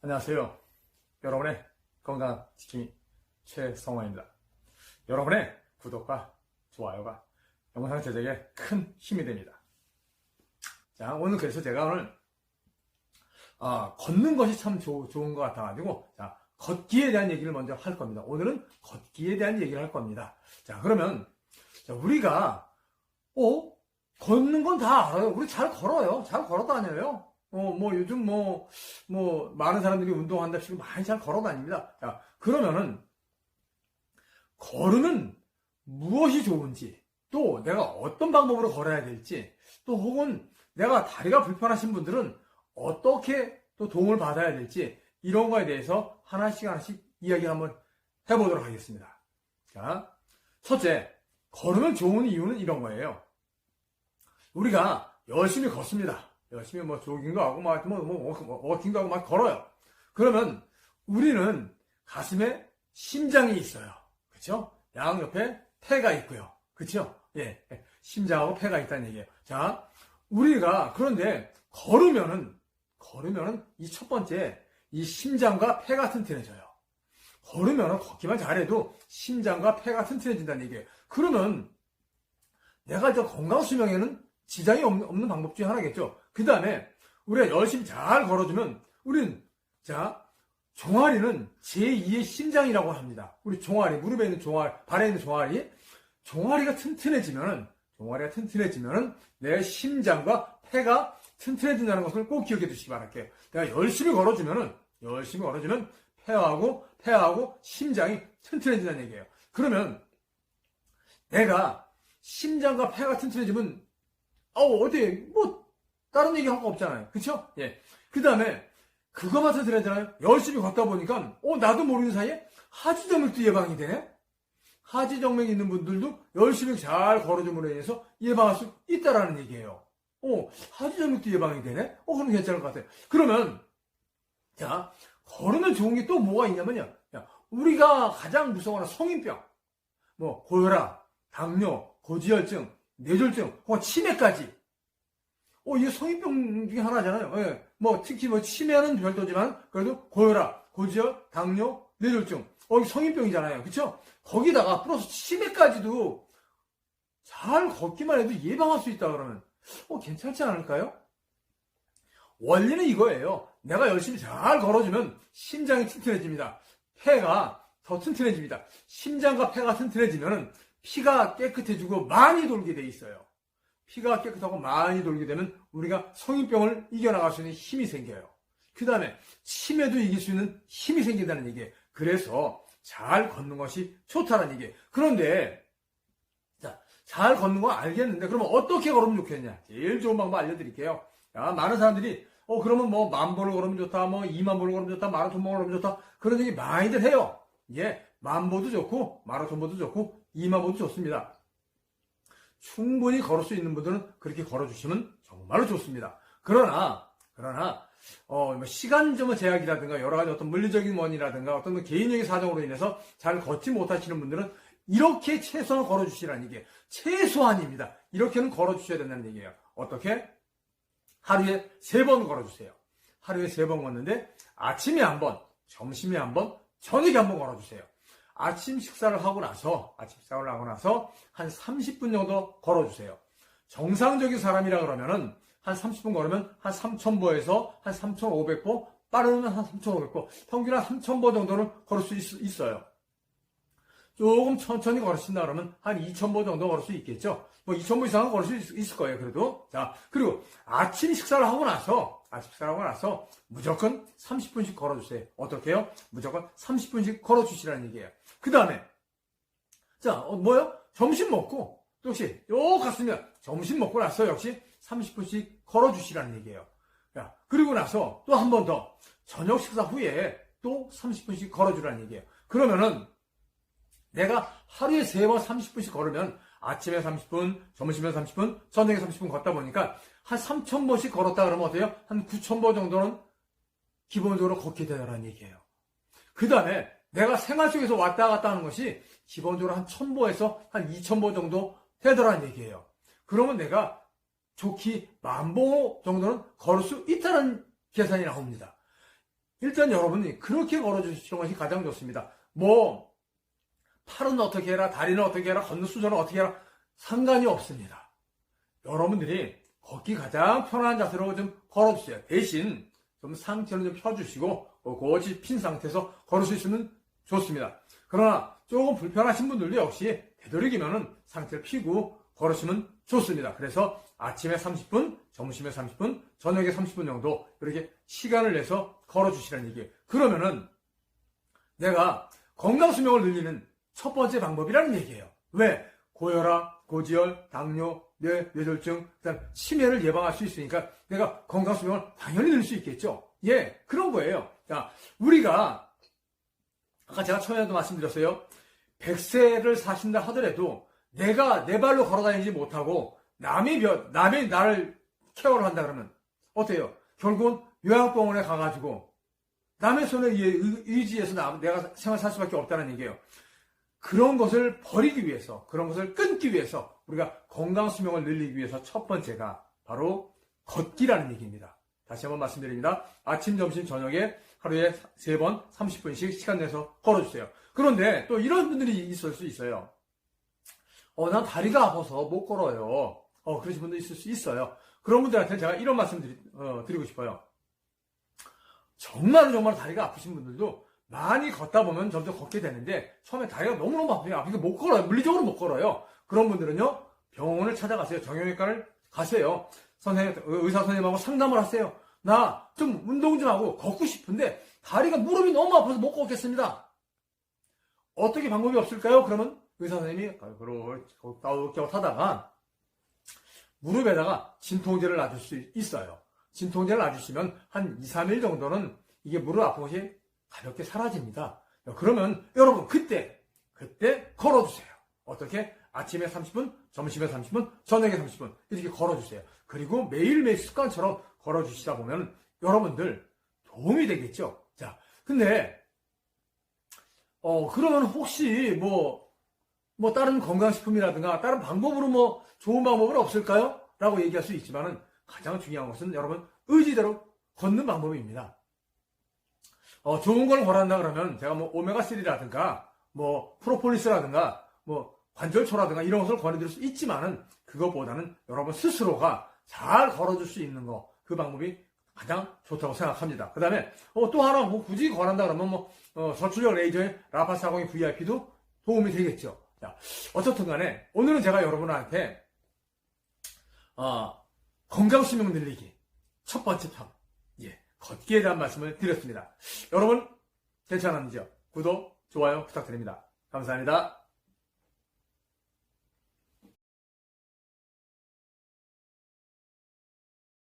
안녕하세요. 여러분의 건강 지킴이 최성화입니다. 여러분의 구독과 좋아요가 영상 제작에 큰 힘이 됩니다. 자, 오늘 그래서 제가 오늘 아, 걷는 것이 참 좋, 좋은 것 같아가지고 자, 걷기에 대한 얘기를 먼저 할 겁니다. 오늘은 걷기에 대한 얘기를 할 겁니다. 자, 그러면 자, 우리가 어? 걷는 건 다 알아요. 우리 잘 걸어요. 잘 걸어 다녀요. 어, 뭐, 요즘 뭐, 뭐, 많은 사람들이 운동한답시고 많이 잘 걸어 다닙니다. 자, 그러면은, 걸으면 무엇이 좋은지, 또 내가 어떤 방법으로 걸어야 될지, 또 혹은 내가 다리가 불편하신 분들은 어떻게 또 도움을 받아야 될지, 이런 거에 대해서 하나씩 하나씩 이야기 한번 해보도록 하겠습니다. 자, 첫째, 걸으면 좋은 이유는 이런 거예요. 우리가 열심히 걷습니다. 열심히 뭐 조깅도 하고 막 뭐, 뭐, 뭐, 워킹도 하고 막 걸어요. 그러면 우리는 가슴에 심장이 있어요. 그쵸? 양 옆에 폐가 있고요. 그쵸? 예. 예. 심장하고 폐가 있다는 얘기예요. 자, 우리가 그런데 걸으면은 걸으면은 이 첫 번째 이 심장과 폐가 튼튼해져요. 걸으면은 걷기만 잘해도 심장과 폐가 튼튼해진다는 얘기예요. 그러면 내가 저 건강 수명에는 지장이 없는 방법 중에 하나겠죠. 그 다음에 우리가 열심히 잘 걸어주면 우리는 자 종아리는 제2의 심장이라고 합니다. 우리 종아리 무릎에 있는 종아리 발에 있는 종아리 종아리가 튼튼해지면은 종아리가 튼튼해지면은 내 심장과 폐가 튼튼해진다는 것을 꼭 기억해 두시기 바랄게요. 내가 열심히 걸어주면은 열심히 걸어주면 폐하고 폐하고 심장이 튼튼해진다는 얘기예요. 그러면 내가 심장과 폐가 튼튼해지면 어, 어디, 뭐, 다른 얘기 할 거 없잖아요. 그쵸? 예. 그 다음에, 그거만 튼튼해잖아요. 열심히 걷다 보니까, 어, 나도 모르는 사이에 하지정맥도 예방이 되네? 하지정맥 있는 분들도 열심히 잘 걸어줌으로 인해서 예방할 수 있다라는 얘기예요. 어, 하지정맥도 예방이 되네? 어, 그럼 괜찮을 것 같아요. 그러면, 자, 걸으면 좋은 게 또 뭐가 있냐면요. 야, 우리가 가장 무서워하는 성인병, 뭐, 고혈압, 당뇨, 고지혈증, 뇌졸중, 혹은 치매까지. 어, 이게 성인병 중에 하나잖아요. 예. 뭐, 특히 뭐, 치매는 별도지만, 그래도 고혈압, 고지혈, 당뇨, 뇌졸중. 어, 이게 성인병이잖아요. 그쵸? 거기다가 플러스 치매까지도 잘 걷기만 해도 예방할 수 있다 그러면, 어, 괜찮지 않을까요? 원리는 이거예요. 내가 열심히 잘 걸어주면 심장이 튼튼해집니다. 폐가 더 튼튼해집니다. 심장과 폐가 튼튼해지면 피가 깨끗해지고 많이 돌게 돼 있어요. 피가 깨끗하고 많이 돌게 되면 우리가 성인병을 이겨나갈 수 있는 힘이 생겨요. 그 다음에 치매도 이길 수 있는 힘이 생긴다는 얘기예요. 그래서 잘 걷는 것이 좋다는 얘기예요. 그런데 자, 잘 걷는 거 알겠는데 그러면 어떻게 걸으면 좋겠냐? 제일 좋은 방법 알려드릴게요. 야, 많은 사람들이 어 그러면 뭐만 번을 걸으면 좋다, 뭐 이만 번을 걸으면 좋다, 마라톤 번을 걸으면 좋다 그런 얘기 많이들 해요. 예, 만보도 좋고 마라톤보도 좋고 이마보도 좋습니다. 충분히 걸을 수 있는 분들은 그렇게 걸어주시면 정말로 좋습니다. 그러나, 그러나, 어, 뭐 시간점의 제약이라든가 여러 가지 어떤 물리적인 원인이라든가 어떤 개인적인 사정으로 인해서 잘 걷지 못하시는 분들은 이렇게 최소한 걸어주시라는 얘기예요. 최소한입니다. 이렇게는 걸어주셔야 된다는 얘기예요. 어떻게? 하루에 세 번 걸어주세요. 하루에 세 번 걷는데 아침에 한 번, 점심에 한 번, 저녁에 한 번 걸어주세요. 아침 식사를 하고 나서, 아침 식사를 하고 나서 한 30분 정도 걸어주세요. 정상적인 사람이라 그러면은 한 30분 걸으면 한 3,000보에서 한 3,500보, 빠르면 한 3,500보, 평균 한 3,000보 정도는 걸을 수 있, 어요 조금 천천히 걸으신다 그러면 한 2,000보 정도 걸을 수 있겠죠? 뭐 2,000보 이상은 걸을 수 있, 을 거예요, 그래도. 자, 그리고 아침 식사를 하고 나서, 아침 식사를 하고 나서 무조건 30분씩 걸어주세요. 어떻게 해요? 무조건 30분씩 걸어주시라는 얘기예요. 그 다음에, 자, 어, 뭐요? 점심 먹고, 또 역시, 요 갔으면, 점심 먹고 나서 역시 30분씩 걸어주시라는 얘기예요. 야, 그리고 나서 또 한 번 더, 저녁 식사 후에 또 30분씩 걸어주라는 얘기예요. 그러면은, 내가 하루에 세 번 30분씩 걸으면, 아침에 30분, 점심에 30분, 저녁에 30분 걷다 보니까, 한 3,000번씩 걸었다 그러면 어때요? 한 9,000번 정도는 기본적으로 걷게 되라는 얘기예요. 그 다음에, 내가 생활 속에서 왔다 갔다 하는 것이 기본적으로 한 1000보에서 한 2000보 정도 되더라는 얘기예요. 그러면 내가 좋기 만보 정도는 걸을 수 있다는 계산이 나옵니다. 일단 여러분이 그렇게 걸어주시는 것이 가장 좋습니다. 뭐, 팔은 어떻게 해라, 다리는 어떻게 해라, 걷는 수저는 어떻게 해라, 상관이 없습니다. 여러분들이 걷기 가장 편안한 자세로 좀 걸어주세요. 대신 좀 상체를 좀 펴주시고, 어, 곧이 핀 상태에서 걸을 수 있으면 좋습니다. 그러나 조금 불편하신 분들도 역시 되도록이면은 상태를 피고 걸으시면 좋습니다. 그래서 아침에 30분, 점심에 30분, 저녁에 30분 정도 이렇게 시간을 내서 걸어주시라는 얘기예요. 그러면은 내가 건강 수명을 늘리는 첫 번째 방법이라는 얘기예요. 왜? 고혈압, 고지혈, 당뇨, 뇌, 뇌졸중, 그다음 치매를 예방할 수 있으니까 내가 건강 수명을 당연히 늘릴 수 있겠죠. 예, 그런 거예요. 자, 우리가 아까 제가 처음에도 말씀드렸어요. 100세를 사신다 하더라도 내가 내 발로 걸어 다니지 못하고 남이 몇, 남이 나를 케어를 한다 그러면 어때요? 결국은 요양병원에 가가지고 남의 손에 의지해서 나- 내가 생활 살 수밖에 없다는 얘기예요. 그런 것을 버리기 위해서, 그런 것을 끊기 위해서 우리가 건강 수명을 늘리기 위해서 첫 번째가 바로 걷기라는 얘기입니다. 다시 한번 말씀드립니다. 아침, 점심, 저녁에 하루에 세 번 30분씩 시간 내서 걸어주세요. 그런데 또 이런 분들이 있을 수 있어요. 어, 난 다리가 아파서 못 걸어요. 어, 그러신 분도 있을 수 있어요. 그런 분들한테 제가 이런 말씀 드리, 어, 드리고 싶어요. 정말 정말 다리가 아프신 분들도 많이 걷다 보면 점점 걷게 되는데 처음에 다리가 너무너무 아프요 아프니까 못 걸어요. 물리적으로 못 걸어요. 그런 분들은요, 병원을 찾아가세요. 정형외과를 가세요. 선생님, 의사 선생님하고 상담을 하세요. 나 좀 운동 좀 하고 걷고 싶은데 다리가 무릎이 너무 아파서 못 걷겠습니다. 어떻게 방법이 없을까요? 그러면 의사 선생님이 그렇게 하다가 무릎에다가 진통제를 놔줄 수 있어요. 진통제를 놔주시면 한 2, 3일 정도는 이게 무릎 아픈 것이 가볍게 사라집니다. 그러면 여러분 그때 그때 걸어주세요. 어떻게? 아침에 30분, 점심에 30분, 저녁에 30분 이렇게 걸어주세요. 그리고 매일매일 습관처럼 걸어주시다 보면 여러분들 도움이 되겠죠. 자, 근데 어 그러면 혹시 뭐뭐 다른 건강식품이라든가 다른 방법으로 뭐 좋은 방법은 없을까요? 라고 얘기할 수 있지만은 가장 중요한 것은 여러분 의지대로 걷는 방법입니다. 어, 좋은 걸 걸한다 그러면 제가 뭐 오메가3라든가 뭐 프로폴리스라든가 뭐 관절초라든가 이런 것을 권해드릴 수 있지만은 그것보다는 여러분 스스로가 잘 걸어줄 수 있는 거 그 방법이 가장 좋다고 생각합니다. 그 다음에 어, 또 하나 뭐 굳이 권한다 그러면 뭐 어, 저출력 레이저의 라파사공의 VIP도 도움이 되겠죠. 자, 어쨌든 간에 오늘은 제가 여러분한테 어, 건강 수명 늘리기 첫 번째 편 예, 걷기에 대한 말씀을 드렸습니다. 여러분 괜찮았는지요? 구독, 좋아요 부탁드립니다. 감사합니다.